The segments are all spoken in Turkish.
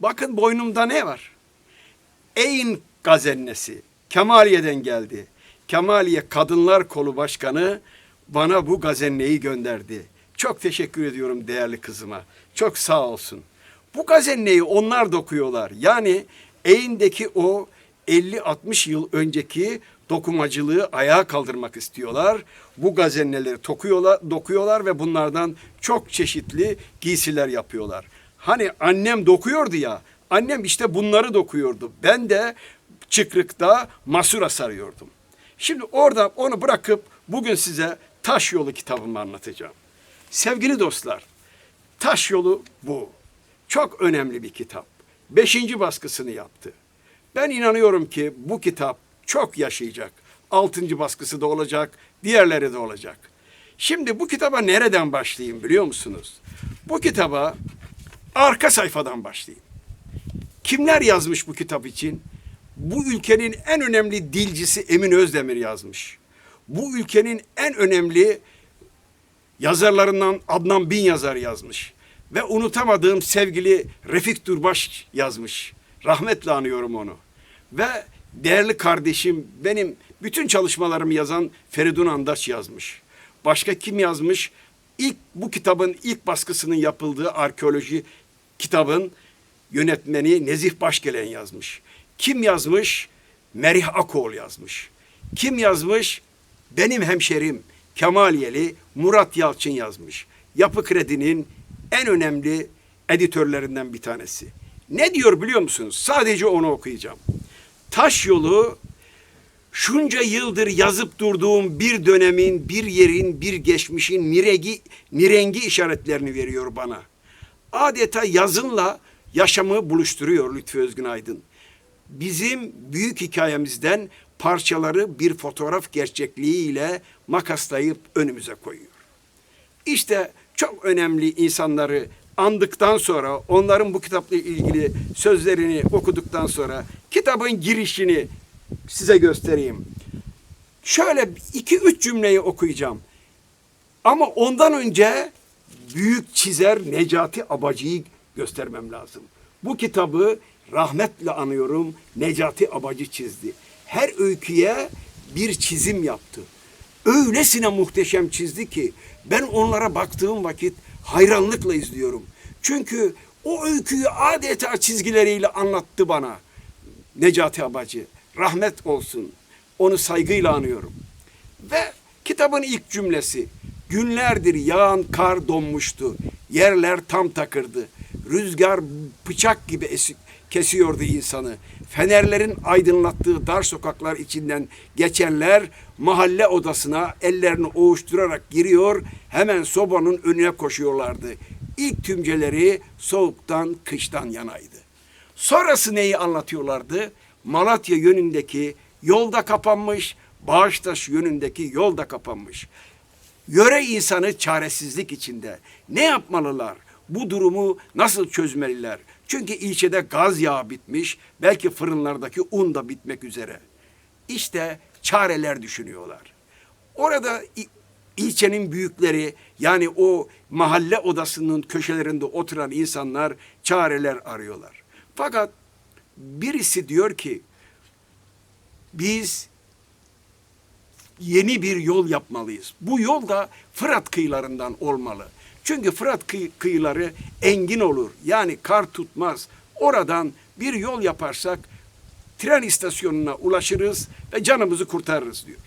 Bakın boynumda ne var? Eyn gazennesi. Kemaliye'den geldi. Kemaliye Kadınlar Kolu Başkanı bana bu gazenneyi gönderdi. Çok teşekkür ediyorum değerli kızıma. Çok sağ olsun. Bu gazenneyi onlar dokuyorlar. Yani Eyn'deki o 50-60 yıl önceki dokumacılığı ayağa kaldırmak istiyorlar. Bu gazenneleri tokuyorlar, dokuyorlar ve bunlardan çok çeşitli giysiler yapıyorlar. Hani annem dokuyordu ya, annem işte bunları dokuyordu. Ben de çıkrıkta masura sarıyordum. Şimdi orada onu bırakıp bugün size Taş Yolu kitabımı anlatacağım. Sevgili dostlar, Taş Yolu bu. Çok önemli bir kitap. Beşinci baskısını yaptı. Ben inanıyorum ki bu kitap çok yaşayacak. Altıncı baskısı da olacak, diğerleri de olacak. Şimdi bu kitaba nereden başlayayım biliyor musunuz? Bu kitaba arka sayfadan başlayayım. Kimler yazmış bu kitap için? Bu ülkenin en önemli dilcisi Emin Özdemir yazmış. Bu ülkenin en önemli yazarlarından Adnan Bin yazar yazmış. Ve unutamadığım sevgili Refik Durbaş yazmış. Rahmetle anıyorum onu. Ve değerli kardeşim benim bütün çalışmalarımı yazan Feridun Andaç yazmış. Başka kim yazmış? İlk bu kitabın ilk baskısının yapıldığı arkeoloji kitabın yönetmeni Nezih Başgelen yazmış. Kim yazmış? Merih Akoğlu yazmış. Kim yazmış? Benim hemşerim Kemaliyeli Murat Yalçın yazmış. Yapı Kredi'nin en önemli editörlerinden bir tanesi. Ne diyor biliyor musunuz? Sadece onu okuyacağım. Taş yolu şunca yıldır yazıp durduğum bir dönemin, bir yerin, bir geçmişin nirengi, nirengi işaretlerini veriyor bana. Adeta yazınla yaşamı buluşturuyor Lütfü Özgün Aydın. Bizim büyük hikayemizden parçaları bir fotoğraf gerçekliğiyle makaslayıp önümüze koyuyor. İşte çok önemli insanları andıktan sonra, onların bu kitapla ilgili sözlerini okuduktan sonra kitabın girişini size göstereyim. Şöyle iki üç cümleyi okuyacağım. Ama ondan önce büyük çizer Necati Abacı'yı göstermem lazım. Bu kitabı rahmetle anıyorum Necati Abacı çizdi. Her öyküye bir çizim yaptı. Öylesine muhteşem çizdi ki ben onlara baktığım vakit hayranlıkla izliyorum. Çünkü o öyküyü adeta çizgileriyle anlattı bana Necati Abacı. Rahmet olsun. Onu saygıyla anıyorum. Ve kitabın ilk cümlesi. Günlerdir yağan kar donmuştu. Yerler tam takırdı. Rüzgar bıçak gibi esik, kesiyordu insanı. Fenerlerin aydınlattığı dar sokaklar içinden geçenler mahalle odasına ellerini ovuşturarak giriyor, hemen sobanın önüne koşuyorlardı. İlk tümceleri soğuktan, kıştan yanaydı. Sonrası neyi anlatıyorlardı? Malatya yönündeki yolda kapanmış, Bağıştaş yönündeki yolda kapanmış. Yöre insanı çaresizlik içinde. Ne yapmalılar? Bu durumu nasıl çözmeliler? Çünkü ilçede gaz yağı bitmiş, belki fırınlardaki un da bitmek üzere. İşte çareler düşünüyorlar. Orada ilçenin büyükleri yani o mahalle odasının köşelerinde oturan insanlar çareler arıyorlar. Fakat birisi diyor ki biz yeni bir yol yapmalıyız. Bu yol da Fırat kıyılarından olmalı. Çünkü Fırat kıy- kıyıları engin olur. Yani kar tutmaz. Oradan bir yol yaparsak tren istasyonuna ulaşırız ve canımızı kurtarırız diyor.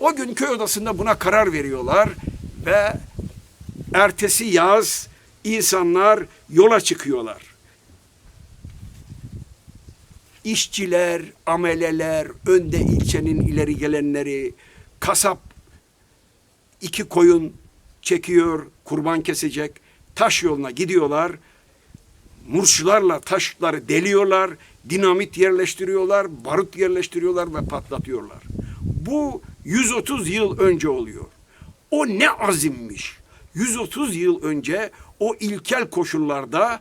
O gün köy odasında buna karar veriyorlar ve ertesi yaz insanlar yola çıkıyorlar. İşçiler, ameleler, önde ilçenin ileri gelenleri, kasap iki koyun çekiyor, kurban kesecek. Taş yoluna gidiyorlar. Murşularla taşları deliyorlar, dinamit yerleştiriyorlar, barut yerleştiriyorlar ve patlatıyorlar. Bu 130 yıl önce oluyor. O ne azimmiş. 130 yıl önce o ilkel koşullarda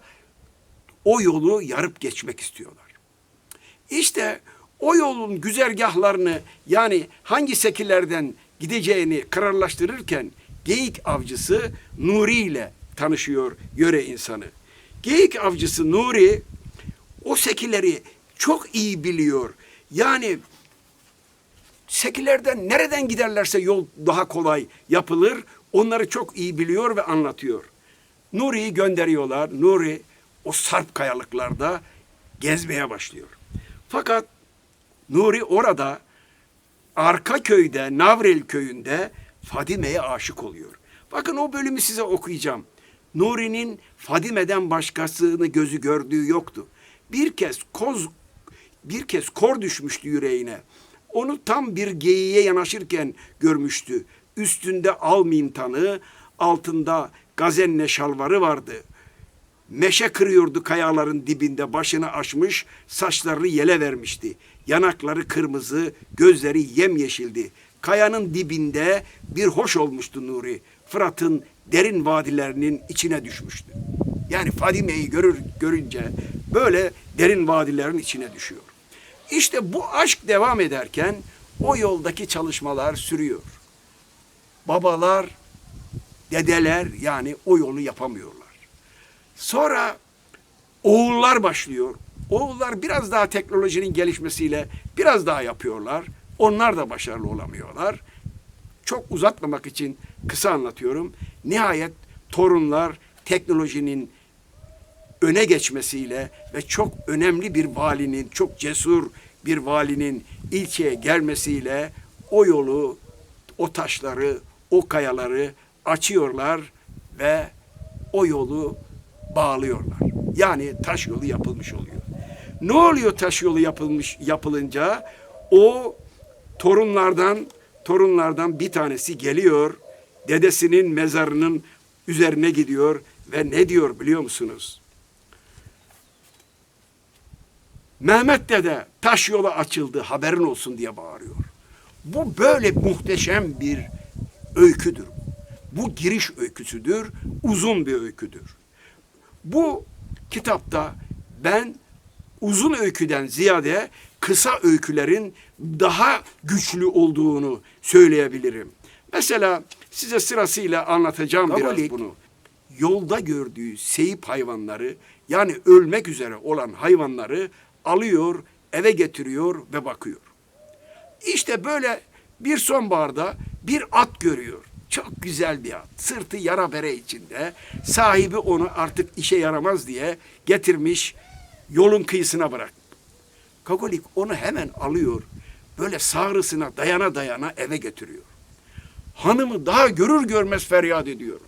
o yolu yarıp geçmek istiyorlar. İşte o yolun güzergahlarını yani hangi sekilerden gideceğini kararlaştırırken geyik avcısı Nuri ile tanışıyor yöre insanı. Geyik avcısı Nuri o sekileri çok iyi biliyor. Yani sekilerden nereden giderlerse yol daha kolay yapılır. Onları çok iyi biliyor ve anlatıyor. Nuri'yi gönderiyorlar. Nuri o sarp kayalıklarda gezmeye başlıyor. Fakat Nuri orada arka köyde, Navrel köyünde Fadime'ye aşık oluyor. Bakın o bölümü size okuyacağım. Nuri'nin Fadime'den başkasını gözü gördüğü yoktu. Bir kez koz bir kez kor düşmüştü yüreğine. Onu tam bir geyiğe yanaşırken görmüştü. Üstünde al mintanı, altında gazenne şalvarı vardı. Meşe kırıyordu kayaların dibinde başını açmış, saçlarını yele vermişti. Yanakları kırmızı, gözleri yemyeşildi. Kayanın dibinde bir hoş olmuştu Nuri. Fırat'ın derin vadilerinin içine düşmüştü. Yani Fadime'yi görür, görünce böyle derin vadilerin içine düşüyor. İşte bu aşk devam ederken o yoldaki çalışmalar sürüyor. Babalar, dedeler yani o yolu yapamıyorlar. Sonra oğullar başlıyor. Oğullar biraz daha teknolojinin gelişmesiyle biraz daha yapıyorlar. Onlar da başarılı olamıyorlar. Çok uzatmamak için kısa anlatıyorum. Nihayet torunlar teknolojinin öne geçmesiyle ve çok önemli bir valinin, çok cesur bir valinin ilçeye gelmesiyle o yolu, o taşları, o kayaları açıyorlar ve o yolu bağlıyorlar. Yani taş yolu yapılmış oluyor. Ne oluyor taş yolu yapılmış yapılınca? O torunlardan torunlardan bir tanesi geliyor. Dedesinin mezarının üzerine gidiyor ve ne diyor biliyor musunuz? Mehmet dede taş yolu açıldı haberin olsun diye bağırıyor. Bu böyle muhteşem bir öyküdür. Bu giriş öyküsüdür, uzun bir öyküdür. Bu kitapta ben uzun öyküden ziyade kısa öykülerin daha güçlü olduğunu söyleyebilirim. Mesela size sırasıyla anlatacağım biraz bunu. Yolda gördüğü seyip hayvanları yani ölmek üzere olan hayvanları alıyor, eve getiriyor ve bakıyor. İşte böyle bir sonbaharda bir at görüyor. Çok güzel bir at. Sırtı yara bere içinde. Sahibi onu artık işe yaramaz diye getirmiş yolun kıyısına bırak. Kagolik onu hemen alıyor. Böyle sağrısına dayana dayana eve getiriyor. Hanımı daha görür görmez feryat ediyor.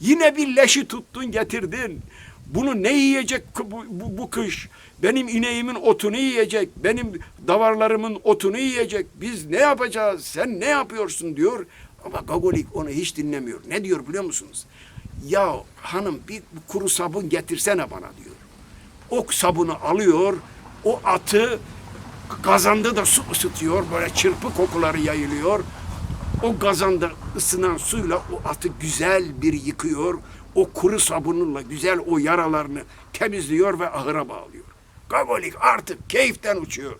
Yine bir leşi tuttun getirdin. Bunu ne yiyecek bu, bu, bu kış? Benim ineğimin otunu yiyecek. Benim davarlarımın otunu yiyecek. Biz ne yapacağız? Sen ne yapıyorsun diyor. Ama Gagolik onu hiç dinlemiyor. Ne diyor biliyor musunuz? Ya hanım bir kuru sabun getirsene bana diyor. Ok sabunu alıyor. O atı kazanda da su ısıtıyor. Böyle çırpı kokuları yayılıyor. O kazanda ısınan suyla o atı güzel bir yıkıyor. O kuru sabununla güzel o yaralarını temizliyor ve ahıra bağlıyor. Gagolik artık keyiften uçuyor.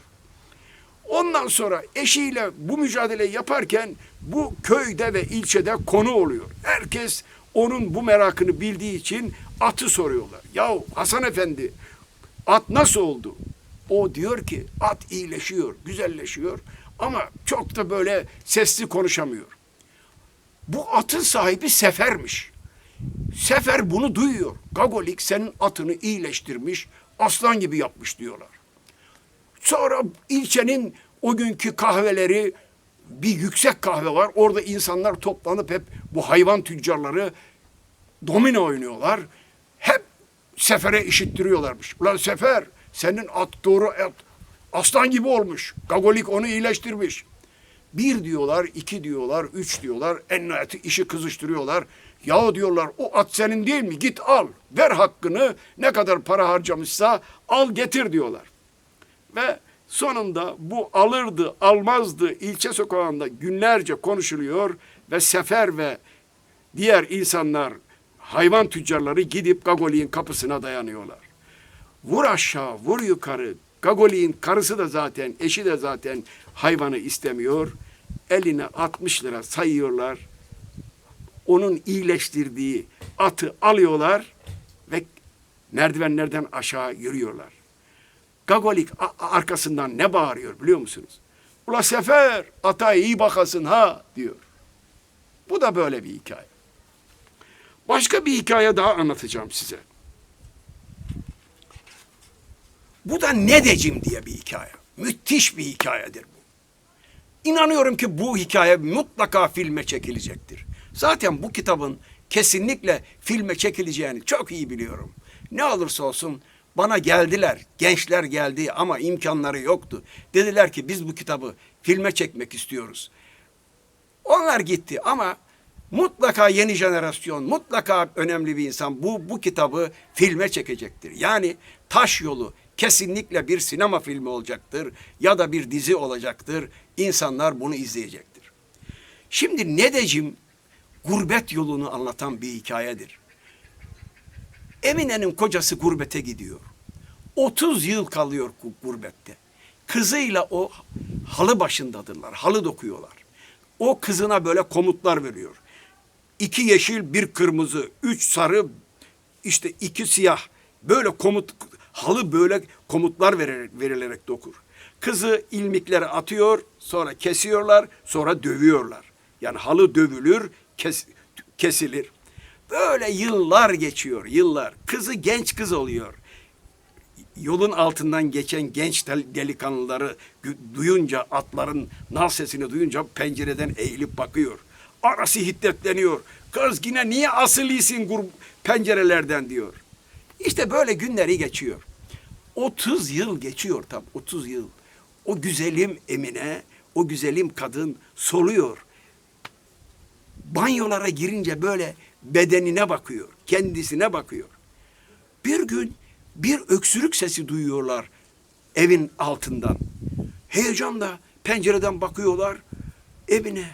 Ondan sonra eşiyle bu mücadele yaparken bu köyde ve ilçede konu oluyor. Herkes onun bu merakını bildiği için atı soruyorlar. Ya Hasan Efendi at nasıl oldu? O diyor ki at iyileşiyor, güzelleşiyor ama çok da böyle sesli konuşamıyor. Bu atın sahibi Sefer'miş. Sefer bunu duyuyor. Gagolik senin atını iyileştirmiş, aslan gibi yapmış diyorlar. Sonra ilçenin o günkü kahveleri bir yüksek kahve var. Orada insanlar toplanıp hep bu hayvan tüccarları domino oynuyorlar. Hep Sefer'e işittiriyorlarmış. Ulan Sefer senin at doğru at. Aslan gibi olmuş. Gagolik onu iyileştirmiş. Bir diyorlar, iki diyorlar, üç diyorlar. En nihayeti işi kızıştırıyorlar. Yahu diyorlar o at senin değil mi? Git al. Ver hakkını. Ne kadar para harcamışsa al getir diyorlar. Ve sonunda bu alırdı almazdı ilçe sokağında günlerce konuşuluyor ve Sefer ve diğer insanlar hayvan tüccarları gidip Gagoli'nin kapısına dayanıyorlar. Vur aşağı vur yukarı Gagoli'nin karısı da zaten eşi de zaten hayvanı istemiyor. Eline 60 lira sayıyorlar. Onun iyileştirdiği atı alıyorlar ve merdivenlerden aşağı yürüyorlar. Gagolik arkasından ne bağırıyor biliyor musunuz? Ula sefer ata iyi bakasın ha diyor. Bu da böyle bir hikaye. Başka bir hikaye daha anlatacağım size. Bu da Nedecim diye bir hikaye. Müthiş bir hikayedir bu. İnanıyorum ki bu hikaye mutlaka filme çekilecektir. Zaten bu kitabın kesinlikle filme çekileceğini çok iyi biliyorum. Ne olursa olsun bana geldiler, gençler geldi ama imkanları yoktu. Dediler ki biz bu kitabı filme çekmek istiyoruz. Onlar gitti ama mutlaka yeni jenerasyon, mutlaka önemli bir insan bu bu kitabı filme çekecektir. Yani Taş Yolu kesinlikle bir sinema filmi olacaktır ya da bir dizi olacaktır. İnsanlar bunu izleyecektir. Şimdi Nedecim gurbet yolunu anlatan bir hikayedir. Emine'nin kocası gurbete gidiyor. 30 yıl kalıyor gu- gurbette. Kızıyla o halı başındadırlar, halı dokuyorlar. O kızına böyle komutlar veriyor. İki yeşil, bir kırmızı, üç sarı, işte iki siyah. Böyle komut, halı böyle komutlar verilerek, verilerek dokur. Kızı ilmikleri atıyor, sonra kesiyorlar, sonra dövüyorlar. Yani halı dövülür, kes, kesilir. Böyle yıllar geçiyor, yıllar. Kızı genç kız oluyor yolun altından geçen genç del- delikanlıları duyunca atların nal sesini duyunca pencereden eğilip bakıyor. Arası hiddetleniyor. Kız yine niye asıl iyisin gur pencerelerden diyor. İşte böyle günleri geçiyor. 30 yıl geçiyor tam 30 yıl. O güzelim Emine, o güzelim kadın soluyor. Banyolara girince böyle bedenine bakıyor, kendisine bakıyor. Bir gün bir öksürük sesi duyuyorlar evin altından. Heyecanla pencereden bakıyorlar. Evine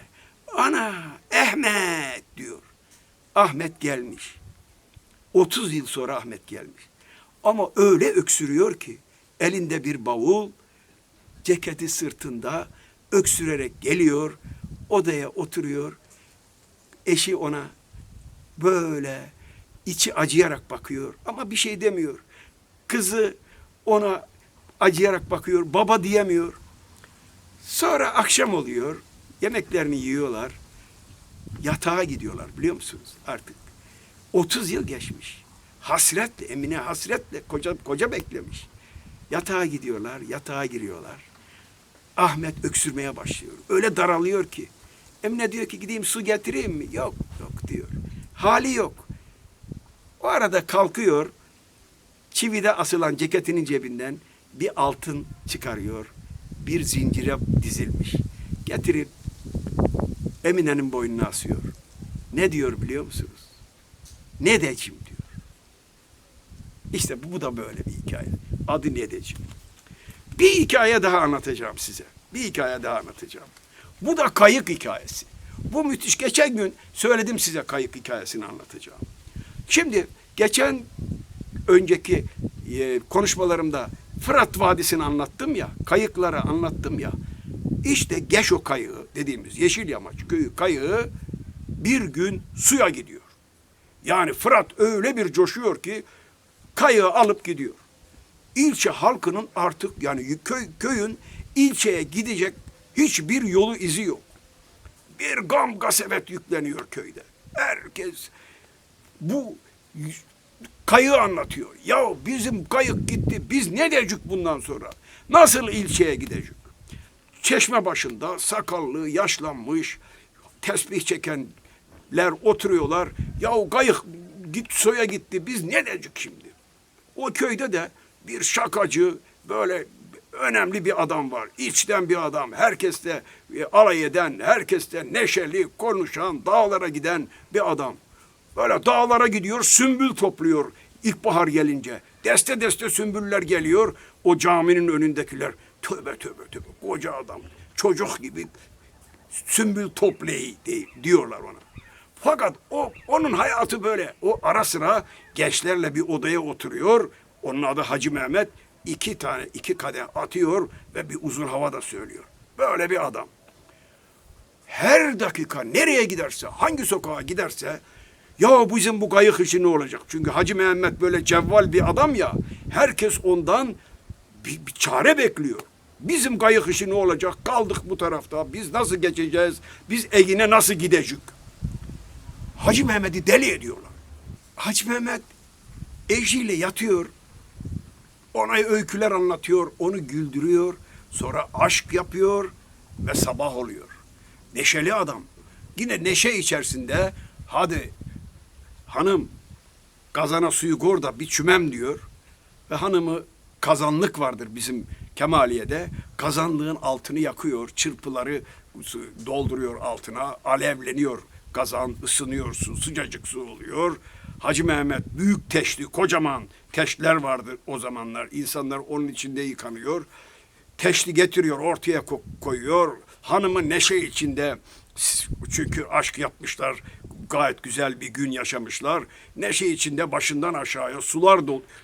ana Ahmet diyor. Ahmet gelmiş. 30 yıl sonra Ahmet gelmiş. Ama öyle öksürüyor ki elinde bir bavul, ceketi sırtında öksürerek geliyor. Odaya oturuyor. Eşi ona böyle içi acıyarak bakıyor ama bir şey demiyor. Kızı ona acıyarak bakıyor. Baba diyemiyor. Sonra akşam oluyor. Yemeklerini yiyorlar. Yatağa gidiyorlar biliyor musunuz artık. 30 yıl geçmiş. Hasretle Emine hasretle koca koca beklemiş. Yatağa gidiyorlar, yatağa giriyorlar. Ahmet öksürmeye başlıyor. Öyle daralıyor ki. Emine diyor ki gideyim su getireyim mi? Yok, yok diyor. Hali yok. O arada kalkıyor. Çivide asılan ceketinin cebinden bir altın çıkarıyor. Bir zincire dizilmiş. Getirip Emine'nin boynuna asıyor. Ne diyor biliyor musunuz? Ne decim diyor. İşte bu, bu da böyle bir hikaye. Adı ne decim. Bir hikaye daha anlatacağım size. Bir hikaye daha anlatacağım. Bu da kayık hikayesi. Bu müthiş. Geçen gün söyledim size kayık hikayesini anlatacağım. Şimdi geçen önceki e, konuşmalarımda Fırat Vadisi'ni anlattım ya, kayıkları anlattım ya. İşte Geşo kayığı dediğimiz Yeşilyamaç köyü kayığı bir gün suya gidiyor. Yani Fırat öyle bir coşuyor ki kayığı alıp gidiyor. İlçe halkının artık yani köy, köyün ilçeye gidecek hiçbir yolu izi yok. Bir gam gasevet yükleniyor köyde. Herkes bu kayığı anlatıyor. Ya bizim kayık gitti. Biz ne diyecek bundan sonra? Nasıl ilçeye gidecek? Çeşme başında sakallı, yaşlanmış, tesbih çekenler oturuyorlar. Ya kayık git soya gitti. Biz ne diyecek şimdi? O köyde de bir şakacı böyle önemli bir adam var. İçten bir adam. Herkesle e, alay eden, herkesle neşeli, konuşan, dağlara giden bir adam. Böyle dağlara gidiyor, sümbül topluyor ilkbahar gelince. Deste deste sümbüller geliyor. O caminin önündekiler tövbe tövbe tövbe koca adam. Çocuk gibi sümbül toplayı diyorlar ona. Fakat o onun hayatı böyle. O ara sıra gençlerle bir odaya oturuyor. Onun adı Hacı Mehmet. İki tane iki kadeh atıyor ve bir uzun havada söylüyor. Böyle bir adam. Her dakika nereye giderse, hangi sokağa giderse Ya bizim bu kayık işi ne olacak? Çünkü Hacı Mehmet böyle cevval bir adam ya. Herkes ondan bir, bir çare bekliyor. Bizim kayık işi ne olacak? Kaldık bu tarafta. Biz nasıl geçeceğiz? Biz Egin'e nasıl gidecek? Hacı Mehmet'i deli ediyorlar. Hacı Mehmet eşiyle yatıyor. Ona öyküler anlatıyor, onu güldürüyor. Sonra aşk yapıyor ve sabah oluyor. Neşeli adam. Yine neşe içerisinde hadi hanım kazana suyu koy da bir çümem diyor. Ve hanımı kazanlık vardır bizim Kemaliye'de. Kazanlığın altını yakıyor, çırpıları dolduruyor altına, alevleniyor. Kazan ısınıyor su, sıcacık su oluyor. Hacı Mehmet büyük teşli, kocaman teşler vardır o zamanlar. İnsanlar onun içinde yıkanıyor. Teşli getiriyor, ortaya ko- koyuyor. Hanımı neşe içinde çünkü aşk yapmışlar. Gayet güzel bir gün yaşamışlar. Neşe içinde başından aşağıya sular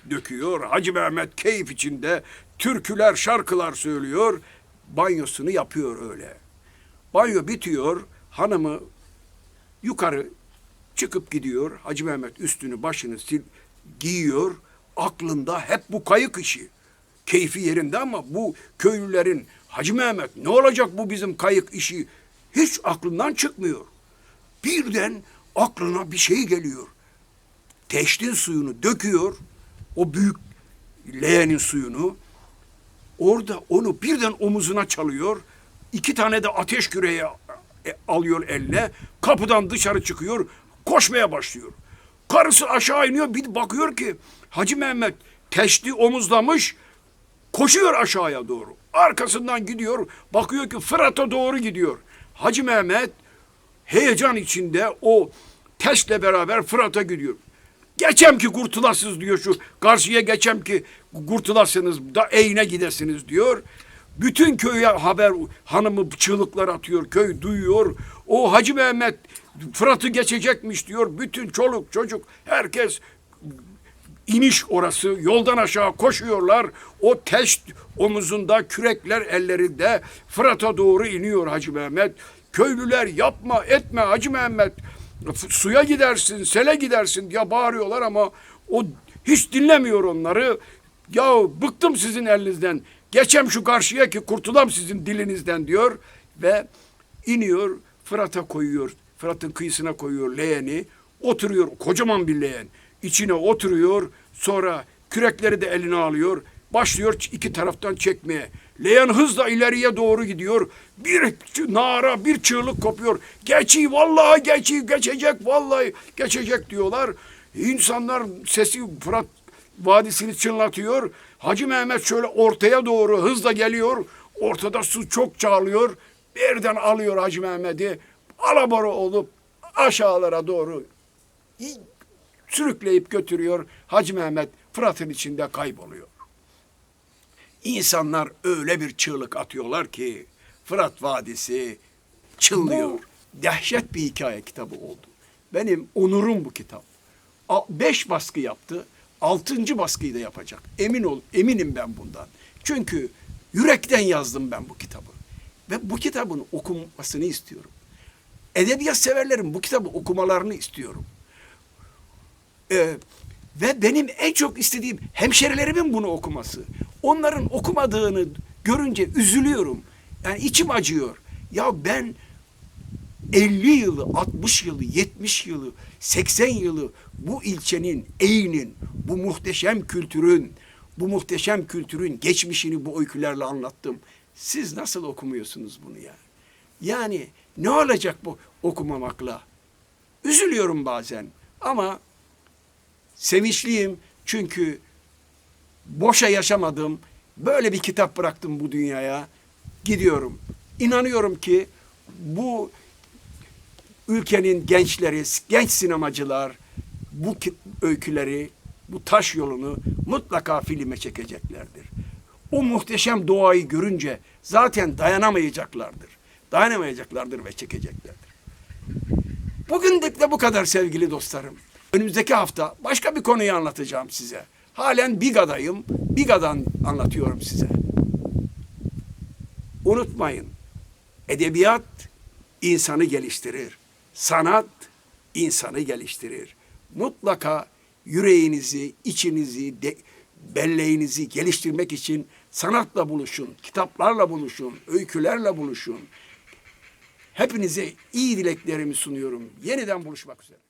döküyor. Hacı Mehmet keyif içinde türküler, şarkılar söylüyor. Banyosunu yapıyor öyle. Banyo bitiyor. Hanımı yukarı çıkıp gidiyor. Hacı Mehmet üstünü başını sil, giyiyor. Aklında hep bu kayık işi. Keyfi yerinde ama bu köylülerin Hacı Mehmet ne olacak bu bizim kayık işi hiç aklından çıkmıyor. Birden aklına bir şey geliyor. Teştin suyunu döküyor. O büyük leğenin suyunu. Orada onu birden omuzuna çalıyor. İki tane de ateş küreği alıyor eline. Kapıdan dışarı çıkıyor. Koşmaya başlıyor. Karısı aşağı iniyor. Bir bakıyor ki Hacı Mehmet teşti omuzlamış. Koşuyor aşağıya doğru. Arkasından gidiyor. Bakıyor ki Fırat'a doğru gidiyor. Hacı Mehmet heyecan içinde o teşle beraber Fırat'a gidiyor. Geçem ki kurtulasınız diyor şu. Karşıya geçem ki kurtulasınız da eyne gidesiniz diyor. Bütün köye haber hanımı çığlıklar atıyor. Köy duyuyor. O Hacı Mehmet Fırat'ı geçecekmiş diyor. Bütün çoluk çocuk herkes iniş orası. Yoldan aşağı koşuyorlar. O teş omuzunda, kürekler ellerinde Fırat'a doğru iniyor Hacı Mehmet. Köylüler yapma etme Hacı Mehmet. Suya gidersin, sele gidersin diye bağırıyorlar ama o hiç dinlemiyor onları. Ya bıktım sizin elinizden. Geçem şu karşıya ki kurtulam sizin dilinizden diyor ve iniyor Fırat'a koyuyor. Fırat'ın kıyısına koyuyor leğeni. Oturuyor kocaman bir leğen. İçine oturuyor. Sonra kürekleri de eline alıyor. Başlıyor iki taraftan çekmeye. Leğen hızla ileriye doğru gidiyor. Bir nara, bir çığlık kopuyor. Geçi, vallahi geçi, geçecek, vallahi geçecek diyorlar. İnsanlar sesi Fırat Vadisi'ni çınlatıyor. Hacı Mehmet şöyle ortaya doğru hızla geliyor. Ortada su çok çağlıyor. Birden alıyor Hacı Mehmet'i. Alabora olup aşağılara doğru sürükleyip götürüyor. Hacı Mehmet Fırat'ın içinde kayboluyor. İnsanlar öyle bir çığlık atıyorlar ki Fırat Vadisi çınlıyor. Dehşet bir hikaye kitabı oldu. Benim onurum bu kitap. Beş baskı yaptı. Altıncı baskıyı da yapacak. Emin ol, eminim ben bundan. Çünkü yürekten yazdım ben bu kitabı. Ve bu kitabın okunmasını istiyorum. Edebiyat severlerin bu kitabı okumalarını istiyorum. Ee, ve benim en çok istediğim hemşerilerimin bunu okuması. Onların okumadığını görünce üzülüyorum. Yani içim acıyor. Ya ben 50 yılı, 60 yılı, 70 yılı, 80 yılı bu ilçenin, Eğin'in, bu muhteşem kültürün, bu muhteşem kültürün geçmişini bu öykülerle anlattım. Siz nasıl okumuyorsunuz bunu ya? Yani ne olacak bu okumamakla? Üzülüyorum bazen ama sevinçliyim çünkü boşa yaşamadım. Böyle bir kitap bıraktım bu dünyaya. Gidiyorum. İnanıyorum ki bu ülkenin gençleri, genç sinemacılar bu öyküleri, bu taş yolunu mutlaka filme çekeceklerdir. O muhteşem doğayı görünce zaten dayanamayacaklardır. Dayanamayacaklardır ve çekeceklerdir. Bugünlük de bu kadar sevgili dostlarım. Önümüzdeki hafta başka bir konuyu anlatacağım size. Halen Biga'dayım. Biga'dan anlatıyorum size. Unutmayın. Edebiyat insanı geliştirir. Sanat insanı geliştirir. Mutlaka yüreğinizi, içinizi, de, belleğinizi geliştirmek için sanatla buluşun, kitaplarla buluşun, öykülerle buluşun. Hepinize iyi dileklerimi sunuyorum. Yeniden buluşmak üzere.